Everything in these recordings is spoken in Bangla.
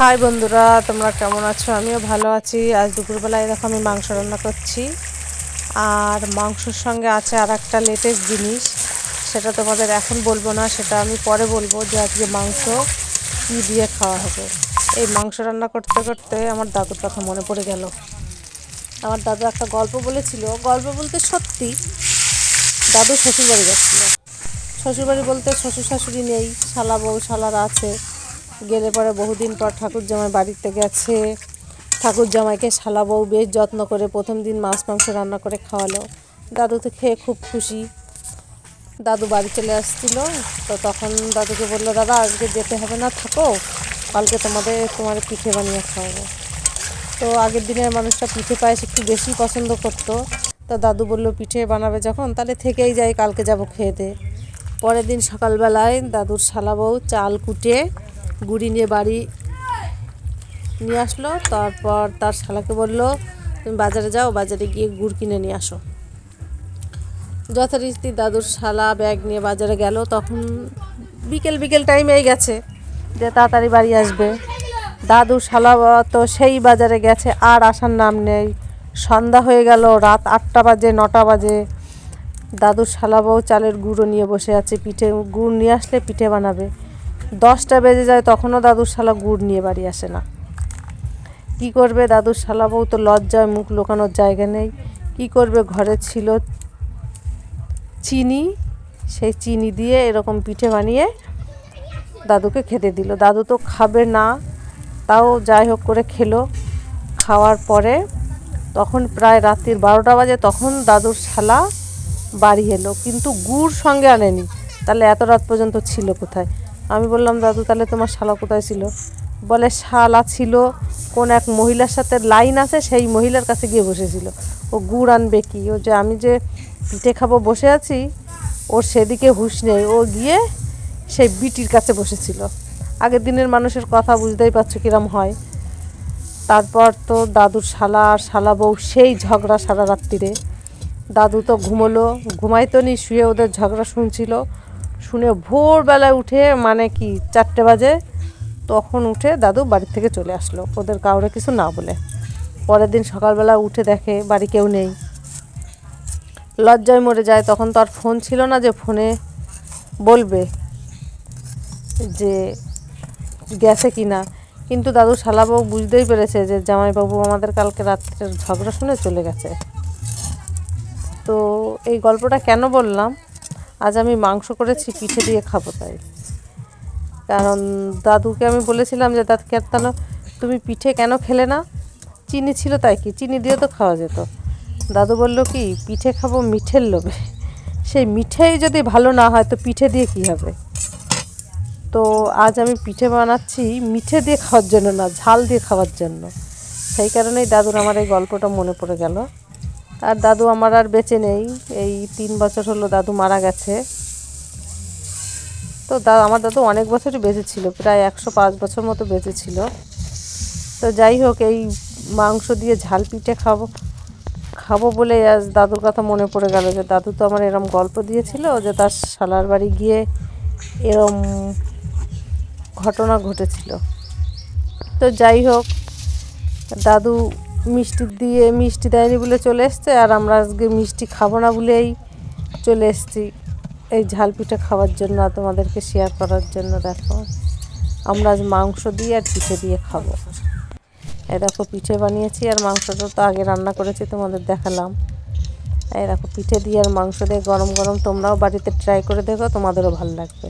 হাই বন্ধুরা, তোমরা কেমন আছো? আমিও ভালো আছি। আজ দুপুরবেলায় দেখো আমি মাংস রান্না করছি। আর মাংসর সঙ্গে আছে আর একটা লেটেস্ট জিনিস। সেটা তোমাদের এখন বলব না, সেটা আমি পরে বলব যে আজকে মাংস কী দিয়ে খাওয়া হবে। এই মাংস রান্না করতে করতে আমার দাদুর কথা মনে পড়ে গেল। আমার দাদু একটা গল্প বলেছিল। গল্প বলতে সত্যি দাদু শ্বশুরবাড়ি যাচ্ছিল। শ্বশুরবাড়ি বলতে শ্বশুর শাশুড়ি নেই, শালা বউ, শালারা আছে। গেলে পরে বহুদিন পর ঠাকুর জামাই বাড়িতে গেছে। ঠাকুর জামাইকে শালা বউ বেশ যত্ন করে প্রথম দিন মাছ, মাংস রান্না করে খাওয়ালো। দাদু তো খেয়ে খুব খুশি। দাদু বাড়ি চলে আসছিল, তো তখন দাদুকে বলল, দাদা, আজকে যেতে হবে না, থাকো। কালকে তোমাদের, তোমার পিঠে বানিয়ে খাওয়াবো। তো আগের দিনের মানুষটা পিঠে পায়েস একটু বেশি পছন্দ করতো। তো দাদু বলল, পিঠে বানাবে যখন, তাহলে থেকেই যাই, কালকে যাব খেতে পরের দিন সকালবেলায় দাদুর শালা বউ চাল কুটে গুড়ি নিয়ে বাড়ি নিয়ে আসলো। তারপর তার শালাকে বলল, তুমি বাজারে যাও, বাজারে গিয়ে গুড় কিনে নিয়ে আসো। যথারীতি দাদুর শালা ব্যাগ নিয়ে বাজারে গেল। তখন বিকেল বিকেল টাইমেই গেছে যে তাড়াতাড়ি বাড়ি আসবে। দাদু শালা তো সেই বাজারে গেছে, আর আসার নাম নেই। সন্ধ্যা হয়ে গেল, রাত আটটা বাজে, নটা বাজে। দাদুর শালা বউ চালের গুঁড়ো নিয়ে বসে আছে, পিঠে গুড় নিয়ে আসলে পিঠে বানাবে। দশটা বেজে যায়, তখনও দাদুর শালা গুড় নিয়ে বাড়ি আসে না। কি করবে দাদুর শালা বউ? তো লজ্জায় মুখ লুকানোর জায়গা নেই। কি করবে? ঘরে ছিল চিনি, সেই চিনি দিয়ে এরকম পিঠে বানিয়ে দাদুকে খেতে দিল। দাদু তো খাবে না, তাও যাই হোক করে খেলো। খাওয়ার পরে তখন প্রায় রাত্রির বারোটা বাজে, তখন দাদুর শালা বাড়ি এলো। কিন্তু গুড় সঙ্গে আনেনি। তাহলে এত রাত পর্যন্ত ছিল কোথায়? আমি বললাম, দাদু, তাহলে তোমার শালা কোথায় ছিল? বলে, শালা ছিল কোন এক মহিলার সাথে লাইন আছে, সেই মহিলার কাছে গিয়ে বসেছিল। ও গুড় আনবে কি? ও যে আমি যে পিঠে খাব বসে আছি, ওর সেদিকে হুঁশ নেই। ও গিয়ে সেই বিটির কাছে বসেছিল। আগের দিনের মানুষের কথা বুঝতেই পারছ কিরম হয়। তারপর তো দাদুর শালা আর শালা বউ সেই ঝগড়া সারা রাত্রিরে। দাদু তো ঘুমোলো, ঘুমাইতো নি, শুয়ে ওদের ঝগড়া শুনছিল। শুনে ভোরবেলায় উঠে মানে কি, চারটে বাজে, তখন উঠে দাদু বাড়ি থেকে চলে আসলো, ওদের কাউরে কিছু না বলে। পরের দিন সকালবেলা উঠে দেখে বাড়ি কেউ নেই। লজ্জায় মরে যায়, তখন তো আর ফোন ছিল না যে ফোনে বলবে যে গেছে কি না। কিন্তু দাদু শালাবাবু বুঝতেই পেরেছে যে জামাইবাবু আমাদের কালকে রাত্রের ঝগড়া শুনে চলে গেছে। তো এই গল্পটা কেন বললাম? আজ আমি মাংস করেছি, পিঠে দিয়ে খাব তাই। কারণ দাদুকে আমি বলেছিলাম যে, দাদু, কেন তুমি পিঠে কেন খেলে না? চিনি ছিল তাই কি? চিনি দিয়ে তো খাওয়া যেত। দাদু বলল কি, পিঠে খাব মিঠের লোভে। সেই মিঠেই যদি ভালো না হয়, তো পিঠে দিয়ে কি হবে? তো আজ আমি পিঠে বানাচ্ছি মিঠে দিয়ে খাওয়ার জন্য না, ঝাল দিয়ে খাওয়ার জন্য। সেই কারণেই দাদুর আমার এই গল্পটা মনে পড়ে গেল। আর দাদু আমার আর বেঁচে নেই। এই তিন বছর হলো দাদু মারা গেছে। তো দা, আমার দাদু অনেক বছরই বেঁচে ছিল, প্রায় একশো পাঁচ বছর মতো বেঁচে ছিল। তো যাই হোক, এই মাংস দিয়ে ঝাল পিঠে খাব খাব বলে আজ দাদুর কথা মনে পড়ে গেল যে, দাদু তো আমার এরম গল্প দিয়েছিল যে, তার শালার বাড়ি গিয়ে এরম ঘটনা ঘটেছিল। তো যাই হোক, দাদু মিষ্টি দিয়ে মিষ্টি দেয়নি বলে চলে এসছে আর আমরা আজকে মিষ্টি খাব না বলেই চলে এসছি। এই ঝাল পিঠে খাওয়ার জন্য আর তোমাদেরকে শেয়ার করার জন্য দেখো। আমরা আজ মাংস দিয়ে আর পিঠে দিয়ে খাব। এই দেখো পিঠে বানিয়েছি আর মাংসটা তো আগে রান্না করেছি, তোমাদের দেখালাম। এই দেখো পিঠে দিয়ে আর মাংস দিয়ে গরম গরম তোমরাও বাড়িতে ট্রাই করে দেখো, তোমাদেরও ভালো লাগবে।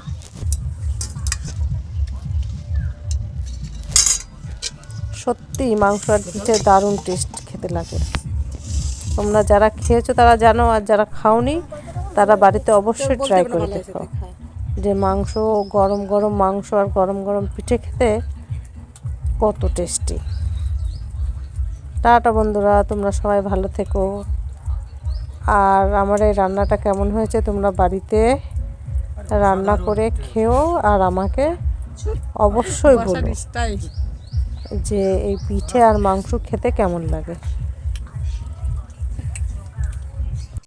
সত্যি মাংস আর পিঠে দারুণ টেস্ট খেতে লাগে। তোমরা যারা খেয়েছো তারা জানো আর যারা খাওনি তারা বাড়িতে অবশ্যই ট্রাই করে দেখো। যে মাংস গরম গরম মাংস আর গরম গরম পিঠে খেতে কত টেস্টি টাটা বন্ধুরা তোমরা সবাই ভালো থেকো। আর আমার এই রান্নাটা কেমন হয়েছে তোমরা বাড়িতে রান্না করে খেও আর আমাকে অবশ্যই বলো। যে এই পিঠে আর মাংস খেতে কেমন লাগে?